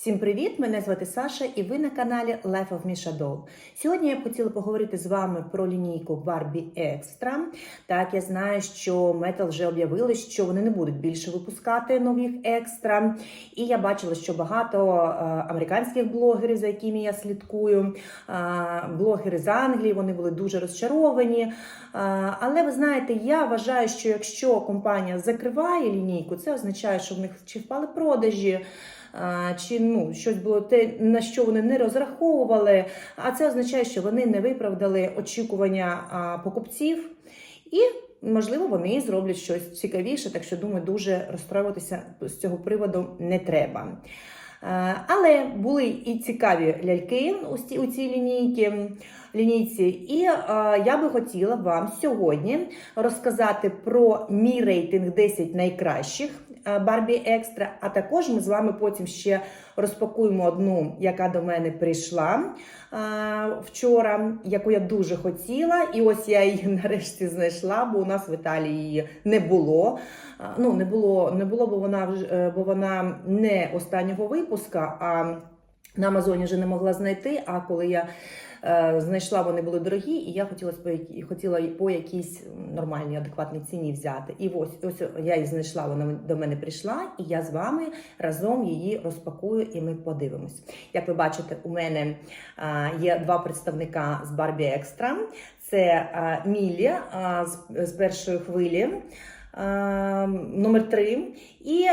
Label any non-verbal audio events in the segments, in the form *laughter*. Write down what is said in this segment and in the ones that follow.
Всім привіт! Мене звати Саша, і ви на каналі Life of Misha Doll. Сьогодні я б хотіла поговорити з вами про лінійку Barbie Extra. Так, я знаю, що Metal вже об'явили, що вони не будуть більше випускати нових екстра. І я бачила, що багато е, американських блогерів, за якими я слідкую, е, блогери з Англії, вони були дуже розчаровані. Е, але ви знаєте, я вважаю, що якщо компанія закриває лінійку, це означає, що в них чи впали продажі. Чи ну щось було те, на що вони не розраховували, а це означає, що вони не виправдали очікування покупців, і можливо вони зроблять щось цікавіше. Так що думаю, дуже розстроюватися з цього приводу не треба. Але були і цікаві ляльки у ці- у цій лінійці, лінійці. І я би хотіла вам сьогодні розказати про мій рейтинг 10 найкращих е, Barbie Екстра. А також ми з вами потім ще розпакуємо одну, яка до мене прийшла е, вчора, яку я дуже хотіла. І ось я її *laughs* нарешті знайшла, бо у нас в Італії її не було. А, Ну, не було, не було, бо вона е, бо вона не останнього випуска, а на Амазоні вже не могла знайти. А коли я е, знайшла, вони були дорогі, і я хотіла хотіла по якійсь нормальній, адекватній ціні взяти. І ось ось я її знайшла, вона до мене прийшла, і я з вами разом її розпакую, і ми подивимось. Як ви бачите, у мене є два представника з Barbie Extra. Це а, Мілі з першої хвилі. А, Номер 3 і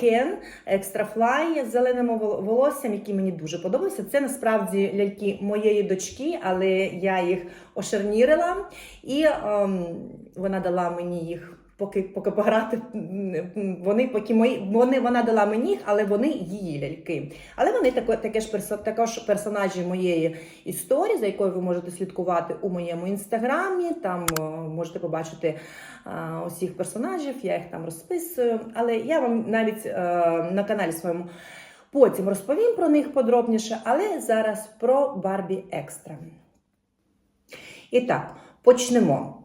Кен Екстрафлай з зеленим волоссям, які мені дуже подобаються. Це насправді ляльки моєї дочки, але я їх ошарнірила, і ем, вона дала мені їх. Поки поки пограти, вони поки мої вони вона дала мені, але вони її ляльки. Але вони таке ж також персонажі моєї історії, за якою ви можете слідкувати у моєму інстаграмі. Там можете побачити а, усіх персонажів, я їх там розписую. Але я вам навіть е, на каналі своєму потім розповім про них подробніше. Але зараз про Барбі Екстра. І так, почнемо.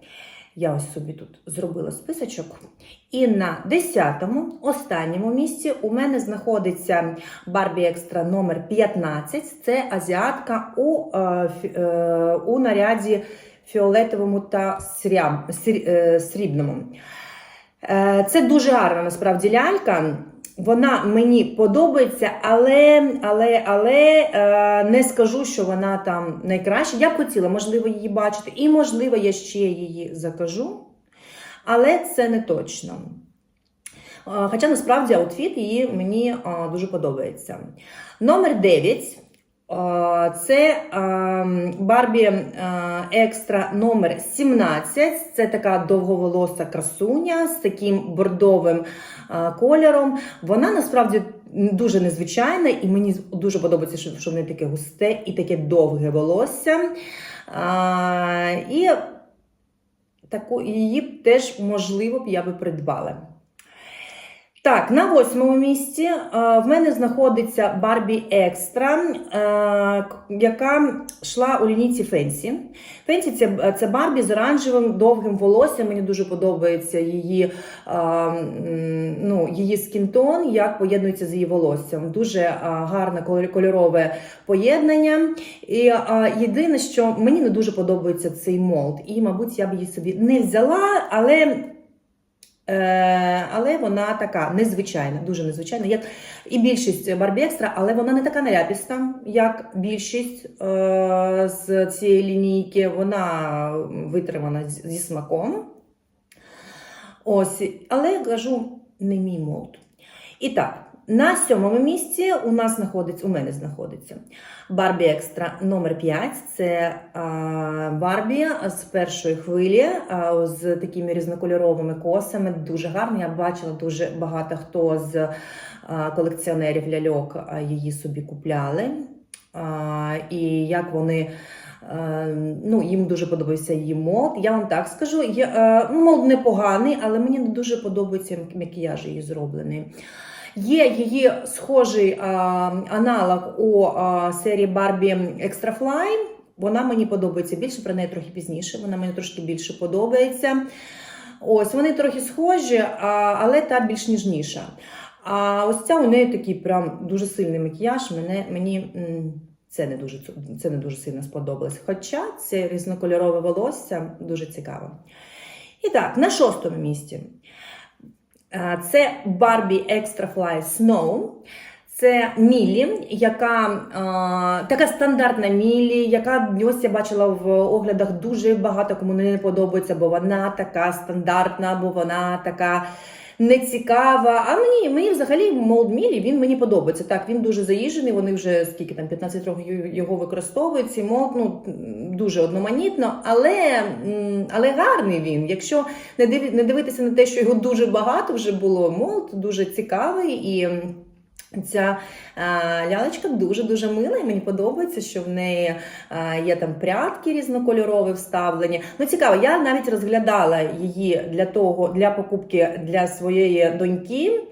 Я ось собі тут зробила списочок. І на 10-му, останньому місці, у мене знаходиться Барбі Екстра номер 15. Це азіатка у, е, е, у наряді фіолетовому та е, срібному. Це дуже гарна насправді лялька. Вона мені подобається, але, але, але е, не скажу, що вона там найкраща. Я б хотіла, можливо, її бачити, і, можливо, я ще її закажу, але це не точно. Е, Хоча насправді аутфіт її мені е, дуже подобається. Номер 9. Це Барбі е, Екстра номер 17. Це така довговолоса красуня з таким бордовим кольором. Вона насправді дуже незвичайна, і мені дуже подобається, що, в неї таке густе і таке довге волосся. І таку, її теж, можливо, б я би придбала. Так, на восьмому місці е, в мене знаходиться Барбі Екстра, е, яка йшла у лінійці Фенсі. Фенсі це, це Барбі з оранжевим довгим волоссям. Мені дуже подобається її, е, ну, її скінтон, як поєднується з її волоссям. Дуже гарне кольорове поєднання. І єдине, що мені не дуже подобається цей молд. І, мабуть, я б її собі не взяла, але. Е, але вона така незвичайна, дуже незвичайна, як і більшість барбекстра, але вона не така наляпіста, як більшість е, з цієї лінійки. Вона витримана зі смаком. Ось, але я кажу, не мій молд. І так, на сьомому місці у нас знаходиться, у мене знаходиться Барбі Екстра номер 5. Це а, Барбі з першої хвилі а, з такими різнокольоровими косами. Дуже гарно. Я бачила дуже багато хто з а, колекціонерів ляльок її собі купляли. І як вони. е, Ну, їм дуже подобається її молд. Я вам так скажу, є, е, молд непоганий, але мені не дуже подобається макіяж її зроблений. Є її схожий а, аналог у а, серії Барбі Extra. Вона мені подобається більше, про неї трохи пізніше. Вона мені трошки більше подобається. Ось вони трохи схожі, а, але та більш ніжніша. А ось ця у неї такий прям дуже сильний макіяж. Мене, мені це не дуже, це не дуже сильно сподобалось. Хоча це різнокольорове волосся дуже цікаво. І так, на шостому місці. А, Це Barbie Extra Fly Snow. Це Мілі, яка а, така стандартна Мілі, яка ось я бачила в оглядах дуже багато кому не подобається, бо вона така стандартна, бо вона така нецікава. А мені, мені взагалі молд Мілі він мені подобається. Так, він дуже заїжджений. Вони вже скільки там 15 років його використовують. Ці молд ну, дуже одноманітно, але, але гарний він. Якщо не не дивитися на те, що його дуже багато вже було, молд дуже цікавий і. Ця а, лялечка дуже-дуже мила, і мені подобається, що в неї а, є там прядки різнокольорові вставлені. Ну, цікаво, я навіть розглядала її для того, для покупки для своєї доньки,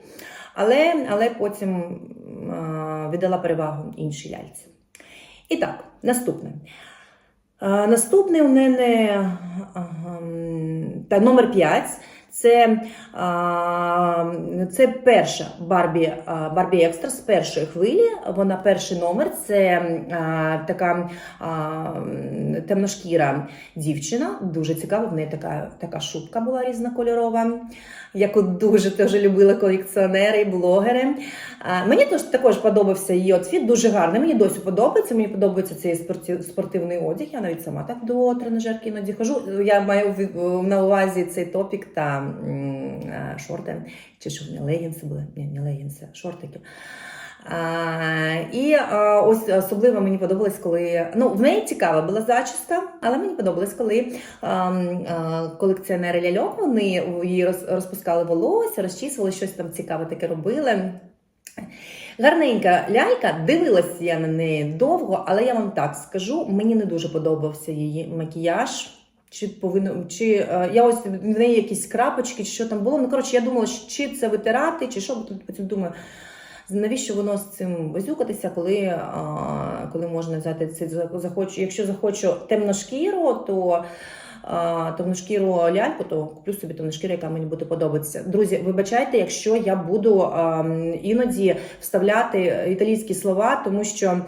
але, але потім а, віддала перевагу іншій ляльці. І так, наступне. Наступне у мене та номер 5. Це, це перша Барбі, Барбі Екстра з першої хвилі. Вона перший номер. Це така темношкіра дівчина. Дуже цікава. В неї така, така шубка була різнокольорова, яку дуже теж любили колекціонери і блогери. Мені теж також подобався її отфіт, дуже гарний. Мені досі подобається. Мені подобається цей спортивний одяг. Я навіть сама так до тренажерки іноді хожу. Я маю на увазі цей топік та шорти. Чи що в мене легінси були? Ні, не легінси, шортики. А, і а, ось особливо мені подобалось, коли ну в неї цікава була зачіска, але мені подобалось, коли а, а, колекціонери ляльок вони її роз, розпускали волосся, розчісували, щось там цікаве таке робили. Гарненька лялька, дивилася я на неї довго, але я вам так скажу, мені не дуже подобався її макіяж. Чи повинно, чи е, я ось в неї якісь крапочки, чи що там було. Ну коротше, я думала, чи це витирати, чи що, бо тут потім думаю, навіщо воно з цим возюкатися, коли, а, коли можна взяти це захочу. Якщо захочу темношкіру, то а, темношкіру ляльку, то куплю собі темношкіру, яка мені буде подобатися. Друзі, вибачайте, якщо я буду а, іноді вставляти італійські слова, тому що.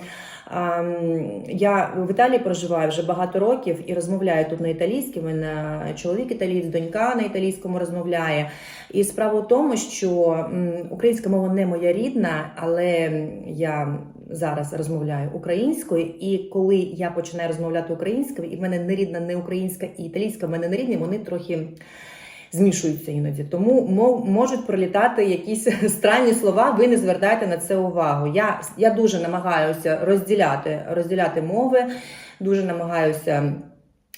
Я в Італії проживаю вже багато років і розмовляю тут на італійській. Мене чоловік італієць, донька на італійському розмовляє. І справа в тому, що українська мова не моя рідна, але я зараз розмовляю українською. І коли я починаю розмовляти українською, і в мене не рідна не українська і італійська, в мене не рідні, вони трохи. Змішуються іноді, тому можуть пролітати якісь *laughs* странні слова. Ви не звертайте на це увагу. Я, я дуже намагаюся розділяти, розділяти мови, дуже намагаюся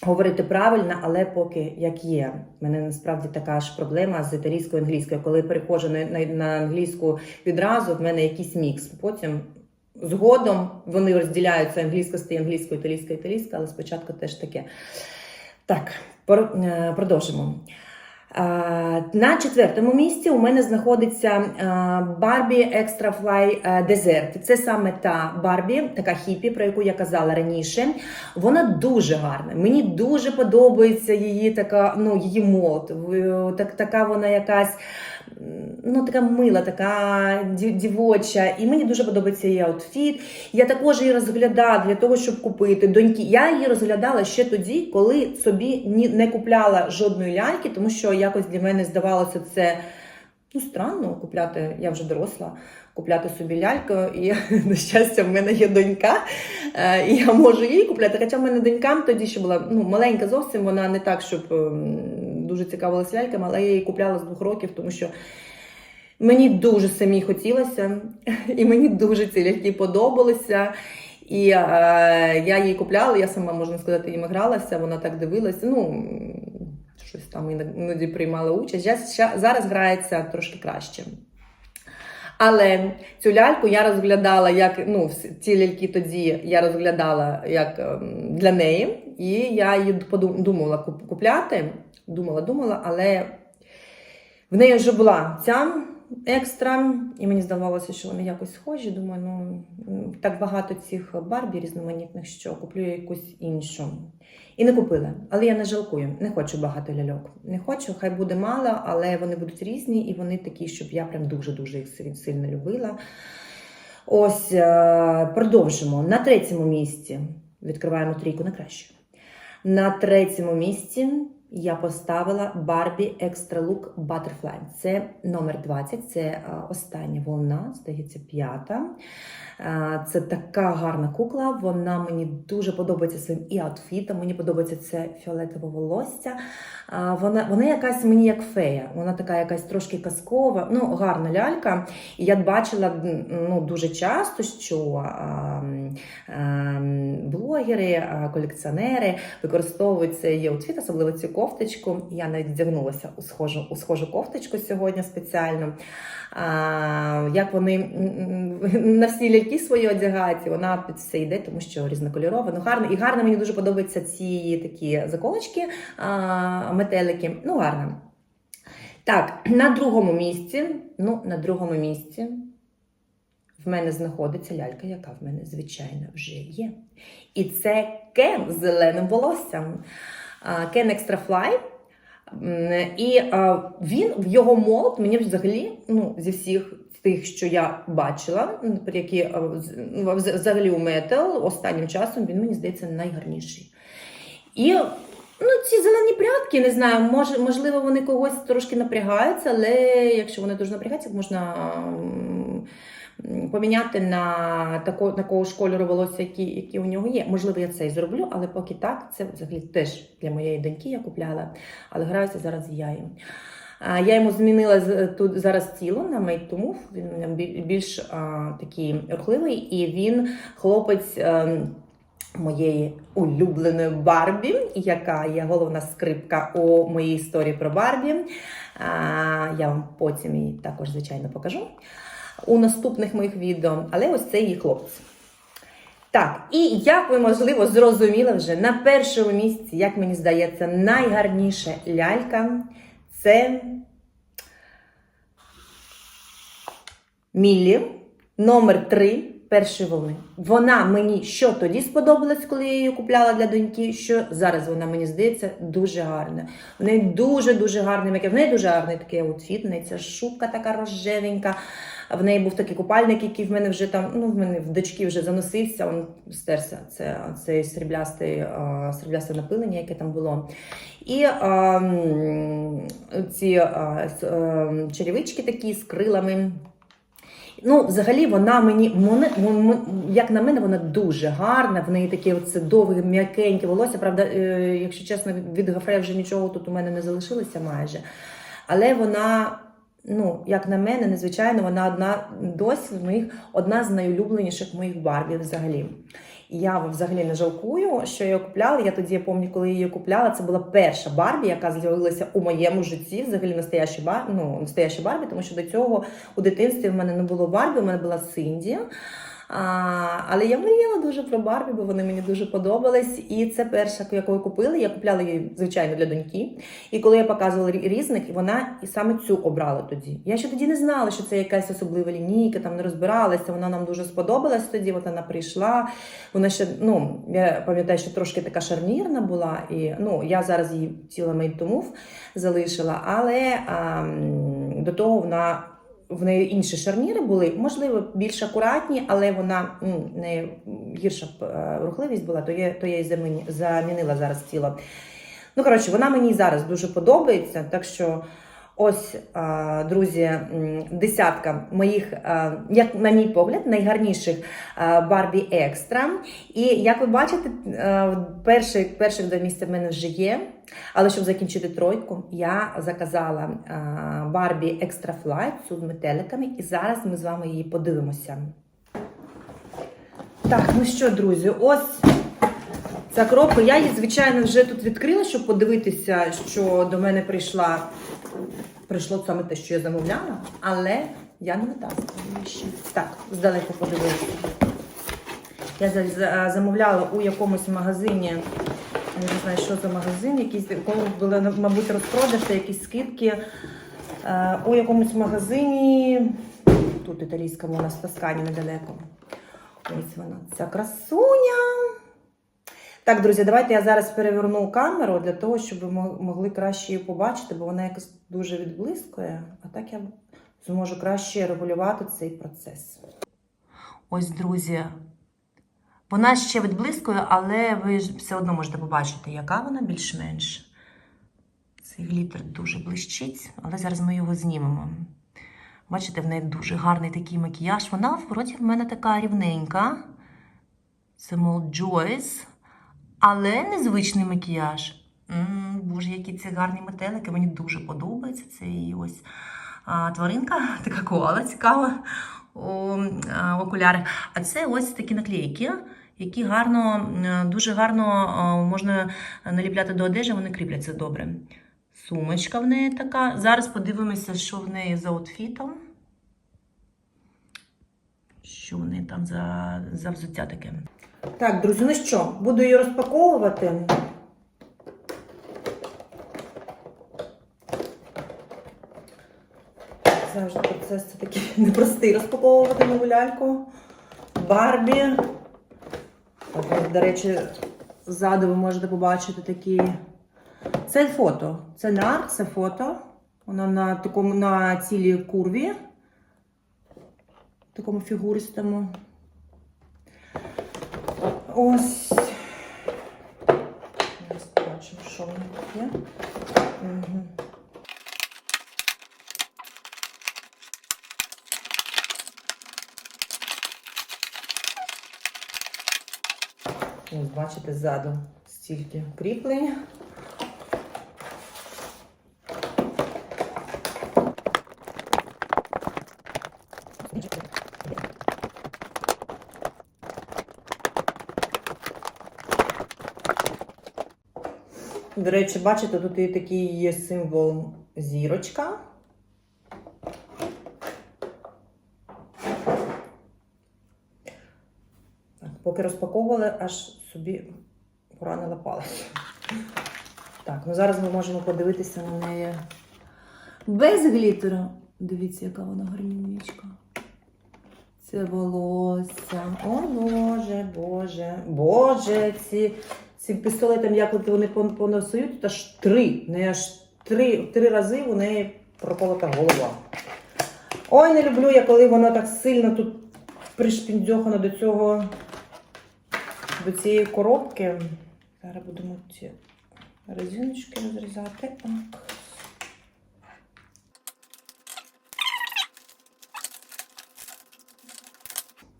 говорити правильно, але поки як є. У мене насправді така ж проблема з італійською англійською. Коли переходжу на, на, англійську відразу, в мене якийсь мікс. Потім згодом вони розділяються англійська стає англійською, італійська, італійська, але спочатку теж таке. Так, е, продовжимо. А, На четвертому місці у мене знаходиться Барбі Barbie Extra Fly е, Desert. Це саме та Барбі, така хіпі, про яку я казала раніше. Вона дуже гарна. Мені дуже подобається її така, ну, її мод. Так, така вона якась. Ну, така мила, така дівоча, і мені дуже подобається її аутфіт. Я також її розглядала для того, щоб купити доньки. Я її розглядала ще тоді, коли собі не купляла жодної ляльки, тому що якось для мене здавалося це ну странно купляти. Я вже доросла. Купляти собі ляльку, і *laughs* на щастя, в мене є донька, е, і я можу її купляти. Хоча в мене донька тоді ще була ну, маленька зовсім, вона не так, щоб ем, дуже цікавилася ляльками, але я її купляла з двох років, тому що Мені дуже самі хотілося, і мені дуже ці ляльки подобалися. І е, я її купляла, я сама, можна сказати, їм гралася, вона так дивилася. Ну, щось там іноді приймала участь. Я зараз грається трошки краще. Але цю ляльку я розглядала як ну, ці ляльки тоді я розглядала як ем, для неї, і я її подум- думала купляти. Думала, думала, але в неї вже була ця екстра, і мені здавалося, що вони якось схожі. Думаю, ну так багато цих Барбі різноманітних, що куплю якусь іншу. І не купила, але я не жалкую, не хочу багато ляльок. Не хочу, хай буде мало, але вони будуть різні, і вони такі, щоб я прям дуже-дуже їх сильно любила. Ось е, продовжимо. На третьому місці відкриваємо трійку на краще. На третьому місці я поставила Barbie Extra Look Butterfly. Це номер 20, це е, остання волна, здається, п'ята. Е, Це така гарна кукла. Вона мені дуже подобається своїм і аутфітом. Мені подобається це фіолетове волосся. Вона, вона якась мені як фея. Вона така якась трошки казкова, ну гарна лялька. І я бачила ну, дуже часто, що а, а, блогери, а, колекціонери використовують цей аутфіт, особливо цю кофточку. Я навіть вдягнулася у схожу, у схожу кофточку сьогодні спеціально. Як вони на всі ляльки свої одягають, і вона під все йде, тому що різнокольорова. Ну, гарно. І гарно мені дуже подобаються ці такі заколочки, метелики. Ну, гарно. Так, на другому місці. Ну, на другому місці в мене знаходиться лялька, яка в мене, звичайно, вже є. І це Кен з зеленим волоссям. Кен. М, І він в його молот мені взагалі, ну, зі всіх тих, що я бачила, які ну, вз- взагалі у метал останнім часом він мені здається найгарніший. І ну, ці зелені прядки, не знаю, може, можливо, вони когось трошки напрягаються, але якщо вони дуже напрягаються, можна поміняти на тако, такого ж кольору волосся, які, які у нього є. Можливо, я це і зроблю, але поки так, це взагалі теж для моєї доньки я купляла, але граюся зараз яєм. А, Я йому змінила тут зараз тіло на Move, Він бі- більш а, такий рухливий, і він хлопець. ем, Моєї улюбленої Барбі, яка є головна скрипка у моїй історії про Барбі. А, Я вам потім її також, звичайно, покажу у наступних моїх відео. Але ось це її хлопці. Так, і як ви, можливо, зрозуміли вже на першому місці, як мені здається, найгарніша лялька це Міллі, номер 3 першої волни. Вона мені що тоді сподобалась, коли я її купляла для доньки, що зараз вона мені здається дуже гарна. В неї дуже-дуже гарний макет, в неї дуже гарний такий аутфіт, в неї ця шубка така рожевенька. В неї був такий купальник, який в мене вже там, ну в мене в дочки вже заносився, він стерся. Це а, сріблясте напилення, яке там було. І а, ці а, черевички такі з крилами. Ну, взагалі, вона мені, як на мене, вона дуже гарна. В неї таке оце довге, м'якеньке волосся. Правда, е, якщо чесно, від- Гафрея вже нічого тут у мене не залишилося майже. Але вона, ну, як на мене, незвичайно, вона одна досі моїх одна з найулюбленіших моїх барбів взагалі. Я взагалі не жалкую, що я купляла. Я тоді я пам'ятаю, коли я її купляла, це була перша Барбі, яка з'явилася у моєму житті. Взагалі настояща бар, ну, настояща Барбі, тому що до цього у дитинстві в мене не було Барбі, у мене була Синді. Але я мріяла дуже про Барбі, бо вони мені дуже подобались. І це перша, яку я купила. Я купляла її, звичайно, для доньки. І коли я показувала рі- різних, вона і саме цю обрала тоді. Я ще тоді не знала, що це якась особлива лінійка, там не розбиралася. Вона нам дуже сподобалась тоді. От вона прийшла. Вона ще, ну я пам'ятаю, що трошки така шарнірна була. І ну я зараз її ціла to move залишила, але а, до того вона. В неї інші шарніри були, можливо, більш акуратні, але вона не гірша е, рухливість була, то я, то я її замінила зараз тіло. Ну, коротше, вона мені зараз дуже подобається. Так що, ось, друзі, десятка моїх, як на мій погляд, найгарніших Барбі Екстра. І як ви бачите, е, перших два місця в мене вже є. Але щоб закінчити тройку, я заказала Барбі Екстра цю з метеликами, і зараз ми з вами її подивимося. Так, ну що, друзі, ось ця коробка. Я її, звичайно, вже тут відкрила, щоб подивитися, що до мене прийшла. Прийшло саме те, що я замовляла, але я не ще. Так, здалеку подивилася. Я за- за- замовляла у якомусь магазині. Я не знаю, що за магазин, якийсь, кого були, мабуть, розпродаж та якісь скидки. е, у якомусь магазині. Тут італійському у нас в Тоскані недалеко. Ось вона, ця красуня. Так, друзі, давайте я зараз переверну камеру для того, щоб ви мо- могли краще її побачити, бо вона якось дуже відблискує, а так я зможу краще регулювати цей процес. Ось, друзі, вона ще відблискує, але ви все одно можете побачити, яка вона більш-менш. Цей глітер дуже блищить, але зараз ми його знімемо. Бачите, в неї дуже гарний такий макіяж. Вона вроді в мене така рівненька. Це мол Joyce, але незвичний макіяж. м боже, які ці гарні метелики. Мені дуже подобається. Це її ось а, тваринка, *laughs* така коала цікава у а, окуляри. А це ось такі наклейки, які гарно, дуже гарно можна наліпляти до одежі, вони кріпляться добре. Сумочка в неї така. Зараз подивимося, що в неї за аутфітом. Що в неї там за, за взуття таке. Так, друзі, ну що, буду її розпаковувати. Завжди процес це такий *laughs* непростий розпаковувати нову ляльку. Барбі. До речі, ззаду ви можете побачити такі. Це фото. Це не арт, це фото. Воно на такому на цілій курві. Такому фігуристому. Ось. Зараз побачимо, що воно тут є. Угу. Ось бачите, ззаду стільки кріплень. До речі, бачите, тут і такий є символ зірочка. Поки розпаковували, аж собі поранила палець. Так, ну зараз ми можемо подивитися на неї без глітеру. Дивіться, яка вона гарнючка. Це волосся. О, Боже, Боже, Боже, ці, цим пістолетом, як вони пон- поносують, тут аж три. Не аж три, три рази у неї проколота голова. Ой, не люблю я, коли воно так сильно тут пришпіндзьохано до цього, до цієї коробки. Зараз будемо ці резиночки розрізати. Так.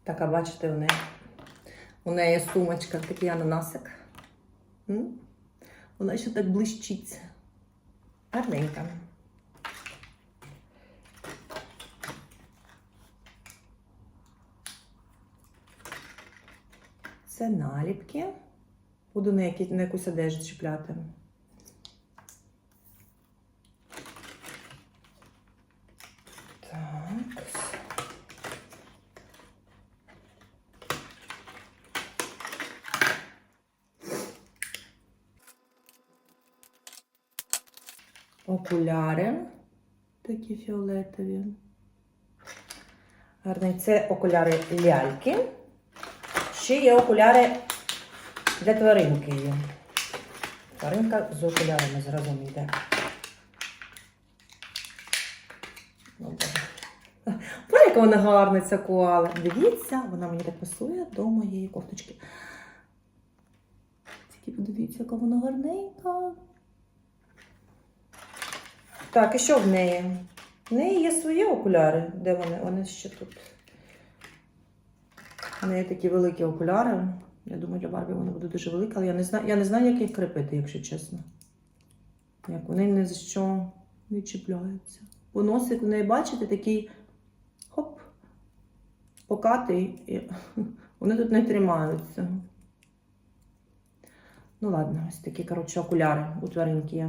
Така, бачите, у неї, у неї сумочка, такий ананасик. Вона ще так блищить. Гарненька. Це наліпки. Буду на якусь одежу чіпляти. Так. Окуляри такі фіолетові. Гарний. Це окуляри ляльки. Ще є окуляри для тваринки. Тваринка з окулярами зразу йде. Боже, яка вона гарна, ця коала. Дивіться, вона мені так пасує до моєї кофточки. Тільки подивіться, яка вона гарненька. Так, і що в неї? В неї є свої окуляри. Де вони? Вони ще тут. У неї такі великі окуляри. Я думаю, для Барбі вони будуть дуже великі, але я не знаю, я не знаю, як їх кріпити, якщо чесно. Як вони ні за що не чіпляються. Бо носик у неї, бачите, такий хоп, покатий. І *laughs* вони тут не тримаються. Ну ладно, ось такі, коротше, окуляри у тваринки.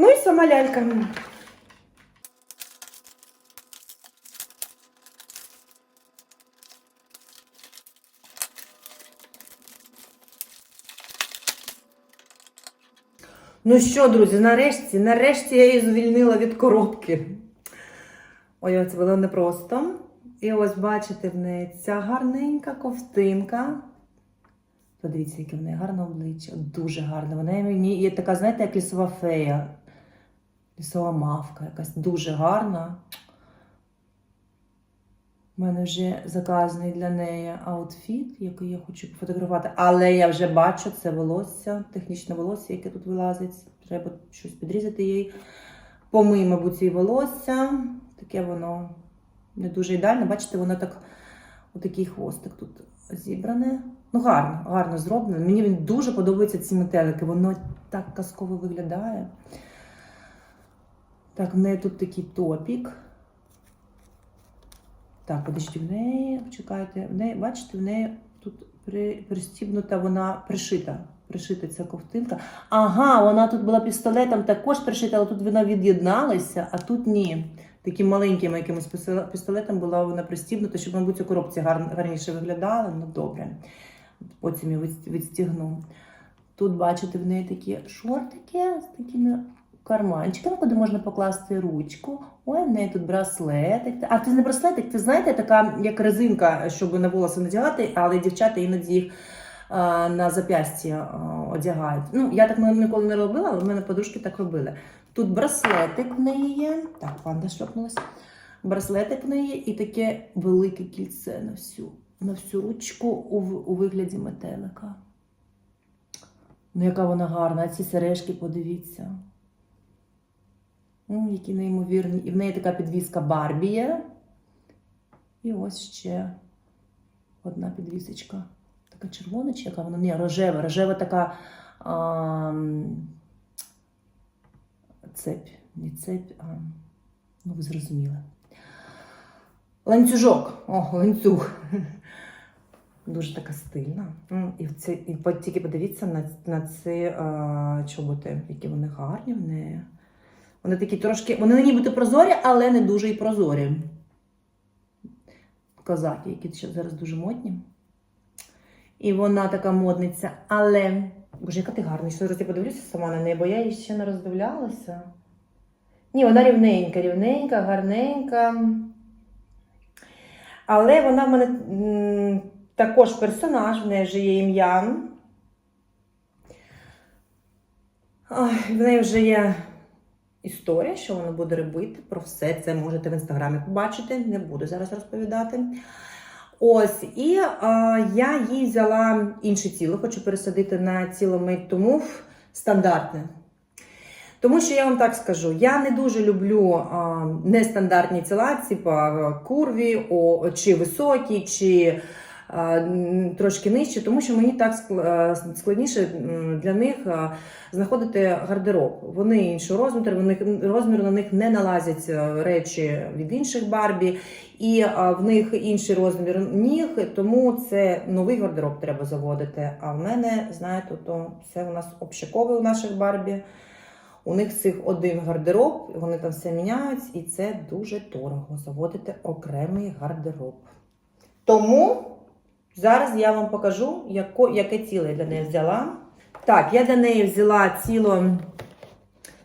Ну і сама лялька. Ну що, друзі, нарешті, нарешті я її звільнила від коробки. Ой, це було непросто. І ось бачите в неї ця гарненька ковтинка. Подивіться, яке в неї гарне обличчя. Дуже гарне. Вона мені є така, знаєте, як лісова фея. Лісова мавка, якась дуже гарна. У мене вже заказаний для неї аутфіт, який я хочу пофотографувати. Але я вже бачу це волосся, технічне волосся, яке тут вилазить. Треба щось підрізати їй. Помий, мабуть, її волосся. Таке воно не дуже ідеально. Бачите, воно так, отакий хвостик тут зібране. Ну, гарно, гарно зроблено. Мені він дуже подобаються ці метелики. Воно так казково виглядає. Так, в неї тут такий топік. Так, подождіть, в неї, чекайте, в неї, бачите, в неї тут при, пристібнута, вона пришита. Пришита ця ковтинка. Ага, вона тут була пістолетом також пришита, але тут вона від'єдналася, а тут ні. Таким маленьким якимось пістолетом була вона пристібнута, щоб, мабуть, у коробці гар, гарніше виглядала. Ну, добре. Потім я відс- відстігну. Тут, бачите, в неї такі шортики з такими карманчиками, куди можна покласти ручку. Ой, в неї тут браслетик. А це не браслетик, це знаєте, така як резинка, щоб на волоси надягати, але дівчата іноді їх а, на зап'ясті одягають. Ну, я так ніколи не робила, але в мене подружки так робили. Тут браслетик в неї є. Так, панда шльопнулася. Браслетик в неї і таке велике кільце на всю, на всю ручку у, у вигляді метелика. Ну, яка вона гарна, ці сережки, подивіться. М, які неймовірні. І в неї така підвіска Барбі є. І ось ще одна підвісочка. Така червона чи яка вона? Ні, рожева. Рожева така а, цепь. Не цепь, а ну ви зрозуміли. Ланцюжок. О, ланцюг. *laughs* Дуже така стильна. І, це, і тільки подивіться на, на ці а, чоботи, які вони гарні в неї. Вони такі трошки, вони нібито прозорі, але не дуже і прозорі. Козаки, які зараз дуже модні. І вона така модниця, але. Боже, яка ти гарна. Що зараз я подивлюся сама на неї, бо я її ще не роздивлялася. Ні, вона рівненька, рівненька, гарненька. Але вона в мене також персонаж, в неї вже є ім'я. В неї вже є історія, що вона буде робити. Про все це можете в інстаграмі побачити. Не буду зараз розповідати. Ось, і а, я їй взяла інше тіло, хочу пересадити на тіло Made to стандартне. Тому що я вам так скажу, я не дуже люблю а, нестандартні тіла, типа курві, о, чи високі, чи трошки нижчі, тому що мені так е, складніше для них знаходити гардероб. Вони іншого розміру, вони розміру на них не налазять е, речі від інших Барбі, і в них інший розмір ніг, тому це новий гардероб треба заводити. А в мене, знаєте, то все у нас общакове у наших Барбі. У них цих один гардероб, вони там все міняють, і це дуже дорого заводити окремий гардероб. Тому зараз я вам покажу, яко, яке тіло я для неї взяла. Так, я для неї взяла тіло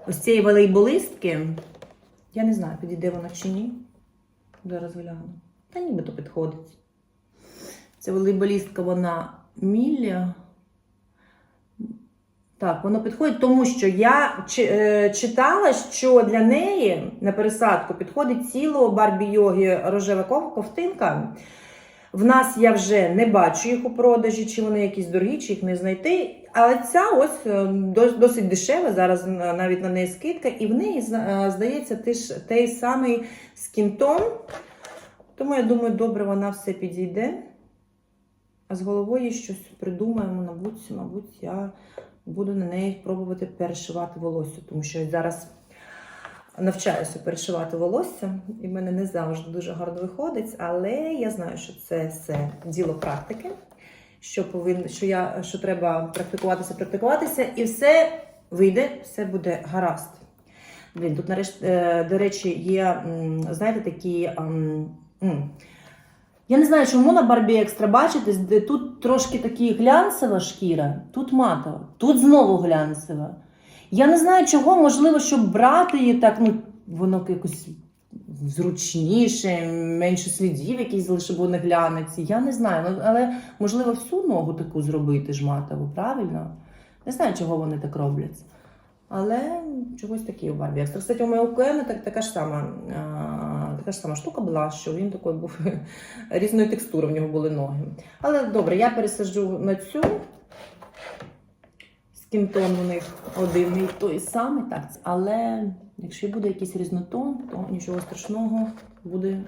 ось цієї волейболистки. Я не знаю, підійде вона чи ні. Зараз гляну. Та нібито підходить. Це волейболістка, вона Мілля. Так, воно підходить, тому що я е, читала, що для неї на пересадку підходить ціло Барбі йоги рожева ковтинка. В нас я вже не бачу їх у продажі, чи вони якісь дорогі, чи їх не знайти. Але ця ось е, досить дешева, зараз навіть на неї скидка, і в неї е, здається теж той самий скінтон. Тому я думаю, добре, вона все підійде. А з головою щось придумаємо, мабуть, мабуть, я буду на неї пробувати перешивати волосся, тому що зараз навчаюся перешивати волосся, і в мене не завжди дуже гарно виходить, але я знаю, що це все діло практики, що повин, що я що треба практикуватися, практикуватися, і все вийде, все буде гаразд. Блін, тут нарешті, е, до речі, є, знаєте, такі. я не знаю, чому на Барбі Екстра бачите, де тут трошки такі глянцева шкіра, тут матова, тут знову глянцева. Я не знаю, чого, можливо, щоб брати її так, ну, воно якось зручніше, менше слідів, якісь залишив, бо не глянеться. Я не знаю, ну, але можливо всю ногу таку зробити жматову, правильно? Не знаю, чого вони так роблять. Але чогось таке у Барбі. Кстати, у моєго Куена так, така ж сама, а, така ж сама штука була, що він такий був *laughs* різної текстури, в нього були ноги. Але добре, я пересаджу на цю. Скінтон у них один і той самий, так. Але якщо буде якийсь різнотон, то нічого страшного буде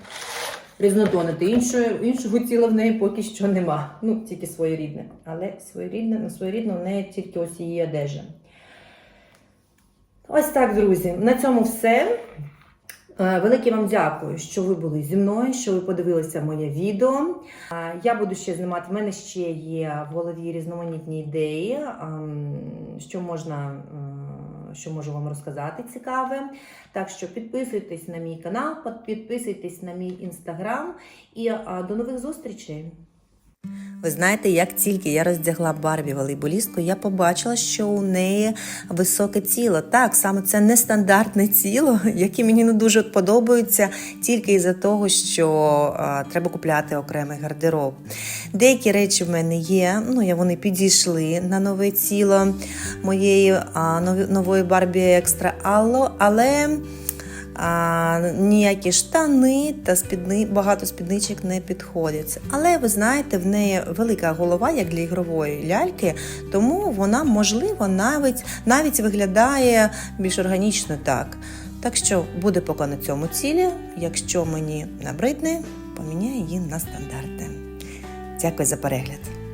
різнотонити. Іншого, іншого тіла в неї поки що нема. Ну, тільки своєрідне. Але своєрідне, ну, своєрідне в неї тільки ось її одежа. Ось так, друзі. На цьому все. Е, Велике вам дякую, що ви були зі мною, що ви подивилися моє відео. Е, Я буду ще знімати. В мене ще є в голові різноманітні ідеї, ем, що можна, е, що можу вам розказати цікаве. Так що підписуйтесь на мій канал, підписуйтесь на мій інстаграм і до нових зустрічей. Ви знаєте, як тільки я роздягла Барбі волейболістку, я побачила, що у неї високе тіло. Так, саме це нестандартне тіло, *laughs* яке мені не дуже подобається, тільки із-за того, що а, треба купляти окремий гардероб. Деякі речі в мене є, ну я вони підійшли на нове тіло моєї а, нової Барбі Екстра, але. але а, ніякі штани та спідни, багато спідничок не підходять. Але ви знаєте, в неї велика голова, як для ігрової ляльки, тому вона, можливо, навіть, навіть виглядає більш органічно так. Так що буде поки на цьому цілі. Якщо мені набридне, поміняю її на стандарти. Дякую за перегляд.